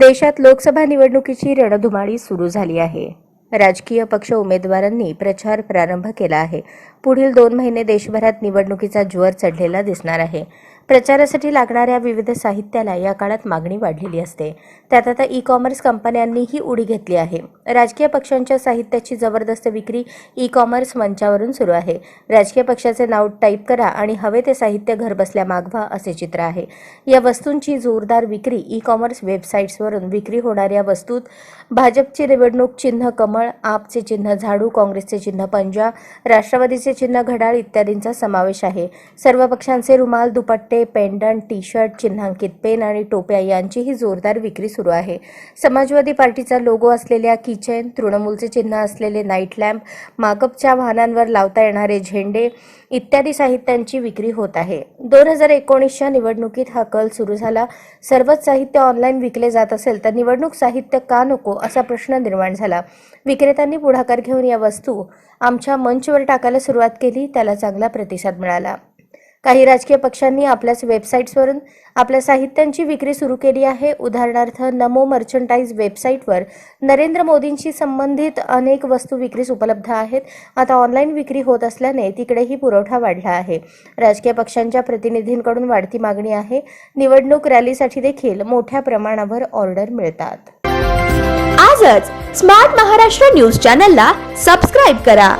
देशात लोकसभा निवडणुकीची रणधुमाळी सुरू झाली आहे. राजकीय पक्ष उमेदवारांनी प्रचार प्रारंभ केला आहे. पुढील दोन महिने देशभरात निवडणुकीचा ज्वर चढलेला दिसणार आहे. प्रचारासाठी लागणाऱ्या विविध साहित्याला या काळात मागणी वाढलेली असते. त्यात आता ई कॉमर्स कंपन्यांनीही उडी घेतली आहे. राजकीय पक्षांच्या साहित्याची जबरदस्त विक्री ई कॉमर्स मंचावरून सुरू आहे. राजकीय पक्षाचे नाव टाईप करा आणि हवे ते साहित्य घरबसल्या मागवा असे चित्र आहे. या वस्तूंची जोरदार विक्री ई कॉमर्स वेबसाईट्सवरून विक्री होणाऱ्या वस्तूत भाजपची निवडणूक चिन्ह कमळ आपचे चिन्ह झाडू काँग्रेसचे चिन्ह पंजा राष्ट्रवादीचे चिन्ह घडाळ इत्यादींचा समावेश आहे. सर्व पक्षांचे रुमाल दुपट्टे पेंडंट टी शर्ट चिन्हांकित पेन आणि टोप्या यांचीही जोरदार विक्री सुरू आहे. समाजवादी पार्टीचा लोगो असलेल्या किचेन तृणमूलचे चिन्ह असलेले नाईट लॅम्प माकपच्या वाहनांवर लावता येणारे झेंडे इत्यादी साहित्यांची विक्री होत आहे. दोन हजार एकोणीसच्या निवडणुकीत हा कल सुरू झाला. सर्वच साहित्य ऑनलाईन विकले जात असेल तर निवडणूक साहित्य का नको असा प्रश्न निर्माण झाला. विक्रेत्यांनी पुढाकार घेऊन या वस्तू आमच्या मंचवर टाकायला सुरुवात केली त्याला चांगला प्रतिसाद मिळाला. काही राजकीय पक्षांनी आपल्याच वेबसाईट्सवरून आपल्या साहित्यांची विक्री सुरू केली आहे. उदाहरणार्थ नमो मर्चंटाईज वेबसाईटवर नरेंद्र मोदींशी संबंधित अनेक वस्तू विक्रीस उपलब्ध आहेत. आता ऑनलाईन विक्री होत असल्याने तिकडेही पुरवठा वाढला आहे. राजकीय पक्षांच्या प्रतिनिधींकडून वाढती मागणी आहे. निवडणूक रॅलीसाठी देखील मोठ्या प्रमाणावर ऑर्डर मिळतात. आजच स्मार्ट महाराष्ट्र न्यूज चॅनलला सबस्क्राईब करा.